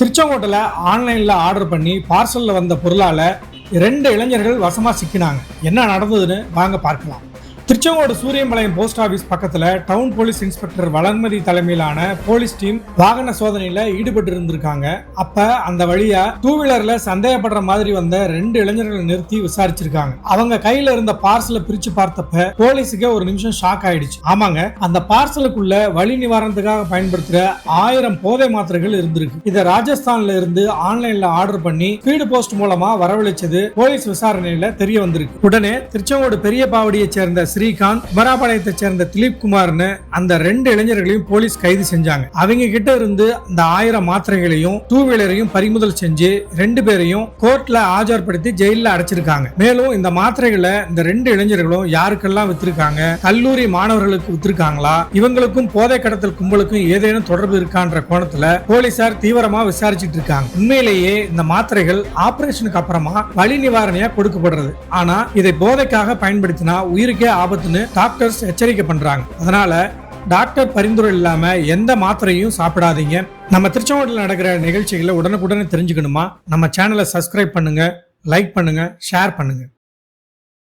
திருச்செங்கோட்டில் ஆன்லைனில் ஆர்டர் பண்ணி பார்சலில் வந்த பொருளால் ரெண்டு இளைஞர்கள் வசமாக சிக்கினாங்க. என்ன நடந்ததுன்னு வாங்க பார்க்கலாம். திருச்செங்கோடு சூரியம்பாளையம் போஸ்ட் ஆபீஸ் பக்கத்துல டவுன் போலீஸ் இன்ஸ்பெக்டர் வளர்மதி தலைமையிலான போலீஸ் டீம் வாகன சோதனையில ஈடுபட்டு இருந்திருக்காங்க அப்ப அந்த வழியா டூ வீலர்ல சந்தேகப்படுற மாதிரி வந்த ரெண்டு இளைஞர்களை நிறுத்தி விசாரிச்சிருக்காங்க. அவங்க கையில இருந்த பார்சலை பிரிச்சு பார்த்தப்ப போலீஸுக்கு ஒரு நிமிஷம் ஷாக் ஆயிடுச்சு. ஆமாங்க அந்த பார்சலுக்குள்ள வழி நிவாரணத்துக்காக பயன்படுத்துற ஆயிரம் போதை மாத்திரைகள் இருந்திருக்கு. இதை ராஜஸ்தான்ல இருந்து ஆன்லைன்ல ஆர்டர் பண்ணி ஸ்பீடு போஸ்ட் மூலமா வரவழைச்சது போலீஸ் விசாரணையில தெரிய வந்திருக்கு. உடனே திருச்செங்கோடு பெரிய பாவடியை சேர்ந்த ஸ்ரீகாந்த் குமராபாளையத்தை சேர்ந்த திலீப் குமார்னு அந்த ரெண்டு இளைஞர்களையும் போலீஸ் கைது செஞ்சாங்க. அவங்க கிட்ட இருந்து அந்த ஆயிரம் மாத்திரைகளையும் டூ வீலரையும் பறிமுதல் செஞ்சு ரெண்டு பேரையும் கோர்ட்ல ஆஜர்படுத்தி ஜெயில அடைச்சிருக்காங்க. மேலும் இந்த மாத்திரைகளை இந்த ரெண்டு இளைஞர்களும் யாருக்கெல்லாம் வித்திருக்காங்க? கல்லூரி மாணவர்களுக்கு வித்திருக்காங்களா? இவங்களுக்கும் போதை கடத்தல் கும்பலுக்கும் ஏதேனும் தொடர்பு இருக்கான்ற கோணத்துல போலீசார் தீவிரமா விசாரிச்சுட்டு இருக்காங்க. உண்மையிலேயே இந்த மாத்திரைகள் ஆபரேஷனுக்கு அப்புறமா வலி நிவாரணையா கொடுக்கப்படுறது. ஆனா இதை போதைக்காக பயன்படுத்தினா உயிருக்கே ஆபத்துன்னு டாக்டர்ஸ் எச்சரிக்கை பண்றாங்க. அதனால டாக்டர் பரிந்துரை இல்லாம எந்த மாத்திரையும் சாப்பிடாதீங்க. நம்ம திருச்செங்கோட்டில் நடக்கிற நிகழ்ச்சிகளை உடனுக்குடனே தெரிஞ்சுக்கணுமா? நம்ம சேனலை சப்ஸ்கிரைப் பண்ணுங்க லைக் பண்ணுங்க ஷேர் பண்ணுங்க.